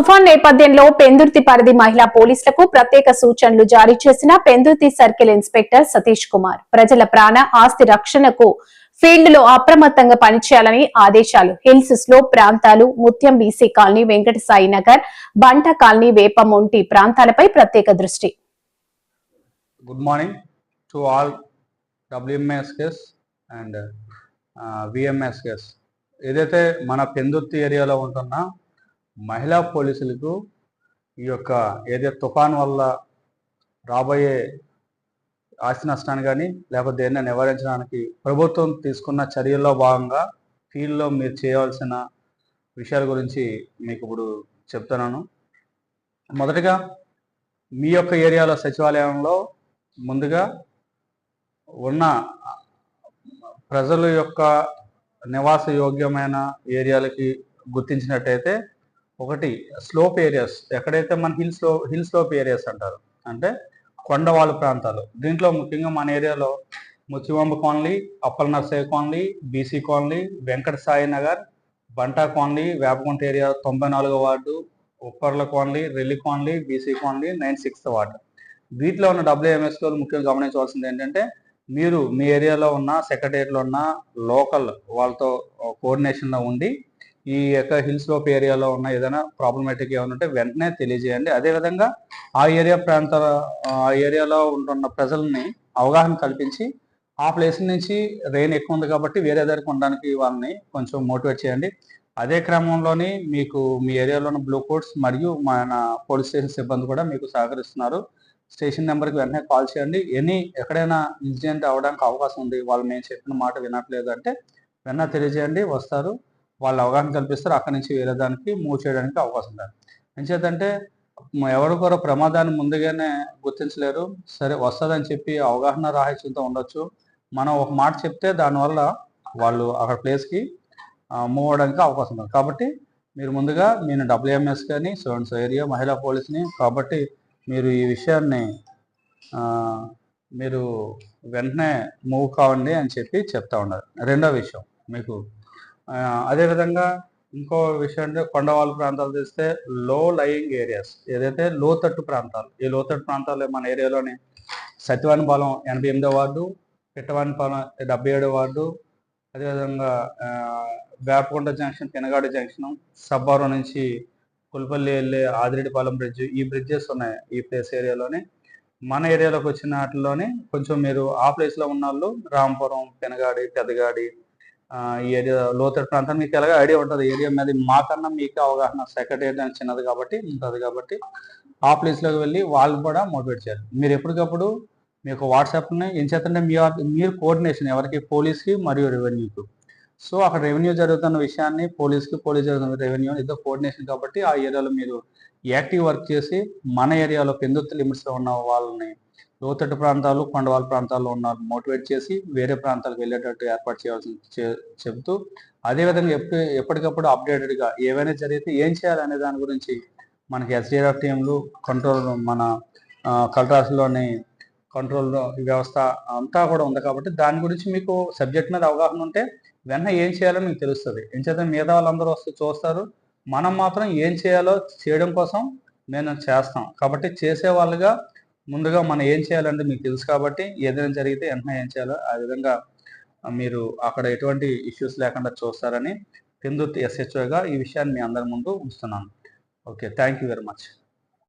తుఫాన్ నేపథ్యంలో పెందుర్తి పరిధి మహిళా పోలీసులకు ప్రత్యేక సూచనలు జారీ చేసిన పెందుర్తి సర్కిల్ ఇన్స్పెక్టర్ సతీష్ కుమార్. ప్రజల ప్రాణ ఆస్తి రక్షణకు ఫీల్డ్లో అప్రమత్తంగా పనిచేయాలని ఆదేశాలు. హిల్స్లో ప్రాంతాలు ముత్యం BC colony Venkata Sai Nagar Banta colony వేపమొంటి ప్రాంతాలపై ప్రత్యేక దృష్టి. Good morning to all WMSS and VMSS ఏదైతే మన పెందుర్తి ఏరియాలో ఉంటున్న మహిళా పోలీసులకు ఈ యొక్క ఏదైతే తుఫాన్ వల్ల రాబోయే ఆస్తి నష్టాన్ని కానీ లేకపోతే దేన్ని నివారించడానికి ప్రభుత్వం తీసుకున్న చర్యల్లో భాగంగా ఫీల్డ్లో మీరు చేయవలసిన విషయాల గురించి మీకు ఇప్పుడు చెప్తున్నాను. మొదటగా మీ యొక్క ఏరియాలో సచివాలయంలో ముందుగా ఉన్న ప్రజల యొక్క నివాస యోగ్యమైన ఏరియాలకి గుర్తించినట్టయితే ఒకటి స్లోప్ ఏరియాస్ ఎక్కడైతే మన hill slow hill slope areas అంటారు అంటే కొండవాళ్ళు ప్రాంతాలు. దీంట్లో ముఖ్యంగా మన ఏరియాలో ముచ్చివంబ colony Appal Narsaiah colony BC colony Venkata Sai Nagar Banta colony Vepakunta area తొంభై నాలుగో ward ఉప్పర్ల colony Relli colony BC colony nine sixth ward. వీటిలో ఉన్న డబ్ల్యూఎంఎస్లో ముఖ్యంగా గమనించవలసింది ఏంటంటే మీరు మీ ఏరియాలో ఉన్న సెక్రటేరియట్లో ఉన్న లోకల్ వాళ్ళతో కోఆర్డినేషన్లో ఉండి ఈ యొక్క హిల్ స్లోప్ ఏరియాలో ఉన్న ఏదైనా ప్రాబ్లమేటిక్ ఏమైనా ఉంటే వెంటనే తెలియజేయండి. అదేవిధంగా ఆ ఏరియా ప్రాంతాల ఆ ఏరియాలో ఉంటున్న ప్రజల్ని అవగాహన కల్పించి ఆ ప్లేస్ నుంచి రెయిన్ ఎక్కువ ఉంది కాబట్టి వేరే దగ్గరికి ఉండడానికి వాళ్ళని కొంచెం మోటివేట్ చేయండి. అదే క్రమంలోని మీకు మీ ఏరియాలో ఉన్న బ్లూ కోడ్స్ మరియు మన పోలీస్ స్టేషన్ సిబ్బంది కూడా మీకు సహకరిస్తున్నారు. స్టేషన్ నెంబర్కి వెంటనే కాల్ చేయండి. ఎనీ ఎక్కడైనా ఇన్సిడెంట్ అవ్వడానికి అవకాశం ఉంది వాళ్ళు మేము చెప్పిన మాట వినట్లేదు అంటే వెంటనే తెలియజేయండి. వస్తారు. వాళ్ళు అవగాహన కల్పిస్తారు. అక్కడి నుంచి వేరే దానికి మూవ్ చేయడానికి అవకాశం ఉంది ఎంచేతంటే ఎవరు ప్రమాదాన్ని ముందుగానే గుర్తించలేరు. సరే వస్తుందని చెప్పి అవగాహన రాహిత్యంతో ఉండొచ్చు. మనం ఒక మాట చెప్తే దానివల్ల వాళ్ళు అక్కడ ప్లేస్కి మూవ్ అవడానికి అవకాశం ఉంది కాబట్టి మీరు ముందుగా నేను డబ్ల్యూఎంఎస్ కానీ సో ఏరియా మహిళా పోలీస్ని కాబట్టి మీరు ఈ విషయాన్ని మీరు వెంటనే మూవ్ కావండి అని చెప్పి చెప్తా ఉన్నారు. రెండో విషయం మీకు అదేవిధంగా ఇంకో విషయం అంటే కొండవాళ్ళ ప్రాంతాలు తీస్తే లో లయింగ్ ఏరియాస్ ఏదైతే లోతట్టు ప్రాంతాలు ఈ లోతట్టు ప్రాంతాలు మన ఏరియాలోని సత్యవానిపాలెం ఎనభై ఎనిమిదో వార్డు పిట్టవానిపాలెం డెబ్బై ఏడో వార్డు అదేవిధంగా వేపకొండ జంక్షన్ తినగాడు జంక్షన్ సబ్బారం నుంచి కుల్పల్లి వెళ్ళే ఆదిరెడ్డిపాలెం బ్రిడ్జ్ ఈ బ్రిడ్జెస్ ఉన్నాయి ఈ ప్లేస్ ఏరియాలోనే. మన ఏరియాలోకి వచ్చిన వాటిలోనే కొంచెం మీరు ఆ ప్లేస్లో ఉన్న వాళ్ళు రాంపురం పెనగాడి పెదగాడి ఏరియా లోతట్టు ప్రాంతం మీకు ఎలాగో ఐడియా ఉంటుంది? ఏరియా మీద మాకన్నా మీకు అవగాహన సెక్రటరీ చిన్నది కాబట్టి ఉంటుంది కాబట్టి ఆ ప్లేస్లోకి వెళ్ళి వాళ్ళు కూడా మోటివేట్ చేయాలి. మీరు ఎప్పటికప్పుడు మీకు వాట్సాప్ని ఏం చేస్తుంటే మీ మీరు కోఆర్డినేషన్ ఎవరికి? పోలీస్కి మరియు రెవెన్యూకి. సో అక్కడ రెవెన్యూ జరుగుతున్న విషయాన్ని పోలీస్కి పోలీస్ జరుగుతున్న రెవెన్యూ ఇద్దరు కోఆర్డినేషన్ కాబట్టి ఆ ఏరియాలో మీరు యాక్టివ్ వర్క్ చేసి మన ఏరియాలో పెందుత్తు లిమిట్స్లో ఉన్న వాళ్ళని లోతట్టు ప్రాంతాలు కొండవాళ్ళ ప్రాంతాల్లో ఉన్న మోటివేట్ చేసి వేరే ప్రాంతాలకు వెళ్ళేటట్టు ఏర్పాటు చేయాల్సి చెబుతూ అదేవిధంగా ఎప్పుడు ఎప్పటికప్పుడు అప్డేటెడ్గా ఏవైనా జరిగితే ఏం చేయాలనే దాని గురించి మనకి ఎస్డిఆర్ఎఫ్ టీంలు కంట్రోల్ మన కలరాసులోని కంట్రోల్ వ్యవస్థ అంతా కూడా ఉంది కాబట్టి దాని గురించి మీకు సబ్జెక్ట్ మీద అవగాహన ఉంటే వెంటనే ఏం చేయాలో మీకు తెలుస్తుంది. ఏం మిగతా వాళ్ళందరూ వస్తూ చూస్తారు. మనం మాత్రం ఏం చేయాలో చేయడం కోసం నేను చేస్తాం. కాబట్టి చేసే వాళ్ళుగా ముందుగా మనం ఏం చేయాలంటే మీకు తెలుసు కాబట్టి ఏదైనా జరిగితే వెంటనే ఏం చేయాలో ఆ విధంగా మీరు అక్కడ ఎటువంటి ఇష్యూస్ లేకుండా చూస్తారని పెందుర్తి ఎస్హెచ్ఓగా ఈ విషయాన్ని మీ అందరి ముందు ఉంచుతున్నాను. Okay thank you very much